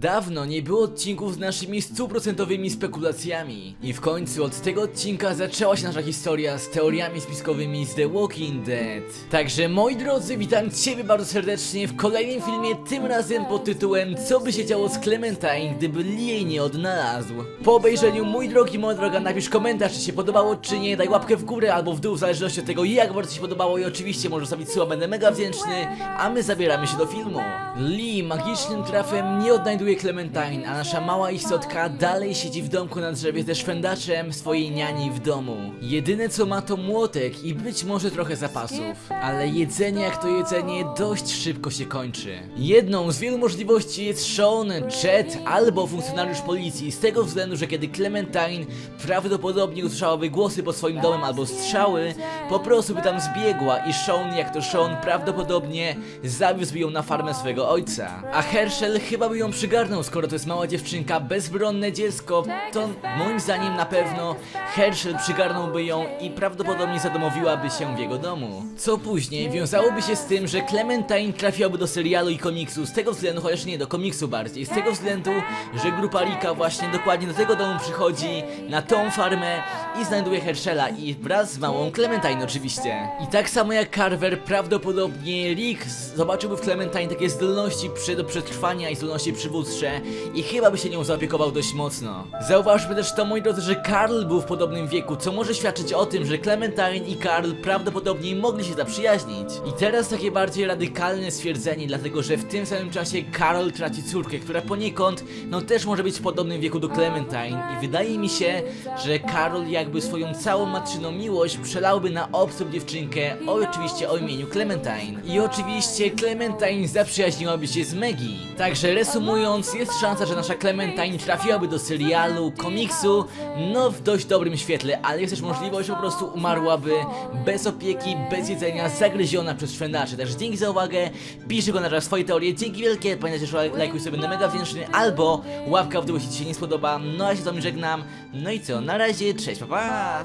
Dawno nie było odcinków z naszymi stuprocentowymi spekulacjami. I w końcu od tego odcinka zaczęła się nasza historia z teoriami spiskowymi z The Walking Dead. Także moi drodzy, witam Ciebie bardzo serdecznie w kolejnym filmie, tym razem pod tytułem Co by się działo z Clementine, gdyby Lee jej nie odnalazł. Po obejrzeniu, mój drogi, moja droga, napisz komentarz, czy się podobało, czy nie, daj łapkę w górę albo w dół, w zależności od tego, jak bardzo Ci się podobało i oczywiście możesz zostawić suba, będę mega wdzięczny, a my zabieramy się do filmu. Lee magicznym trafem nie odnajduje Clementine, a nasza mała istotka dalej siedzi w domku na drzewie ze szwendaczem swojej niani w domu. Jedyne co ma to młotek i być może trochę zapasów, ale jedzenie jak to jedzenie dość szybko się kończy. Jedną z wielu możliwości jest Sean, Chet albo funkcjonariusz policji z tego względu, że kiedy Clementine prawdopodobnie usłyszałaby głosy pod swoim domem albo strzały, po prostu by tam zbiegła i Sean jak to Sean prawdopodobnie zawiózł ją na farmę swego ojca. A Herschel chyba by ją przygarnął, skoro to jest mała dziewczynka, bezbronne dziecko, to moim zdaniem na pewno Herschel przygarnąłby ją i prawdopodobnie zadomowiłaby się w jego domu. Co później wiązałoby się z tym, że Clementine trafiłaby do serialu i komiksu, z tego względu, chociaż nie do komiksu bardziej, z tego względu, że grupa Rika właśnie dokładnie do tego domu przychodzi, na tą farmę i znajduje Herschela i wraz z małą Clementine oczywiście. I tak samo jak Carver, prawdopodobnie Rick zobaczyłby w Clementine takie zdolności do przetrwania i zdolności przywódcze i chyba by się nią zaopiekował dość mocno. Zauważmy też to, moi drodzy, że Karl był w podobnym wieku, co może świadczyć o tym, że Clementine i Karl prawdopodobnie mogli się zaprzyjaźnić. I teraz takie bardziej radykalne stwierdzenie, dlatego że w tym samym czasie Karl traci córkę, która poniekąd, no też może być w podobnym wieku do Clementine i wydaje mi się, że Karol jakby swoją całą matczyną miłość przelałby na obcą dziewczynkę, oczywiście o imieniu Clementine. I oczywiście Clementine zaprzyjaźniłaby się z Maggie. Także resumując, jest szansa, że nasza Clementine trafiłaby do serialu, komiksu, no w dość dobrym świetle, ale jest też możliwość, że po prostu umarłaby bez opieki, bez jedzenia, zagryziona przez szwendaczy. Także dzięki za uwagę, piszcie komentarz swoje teorie, dzięki wielkie, pamiętajcie, że lajkuj sobie, będę mega wdzięczny, albo łapka w dół, jeśli Ci się nie spodoba, no ja się z Wami żegnam, no i co, na razie, cześć, pa pa!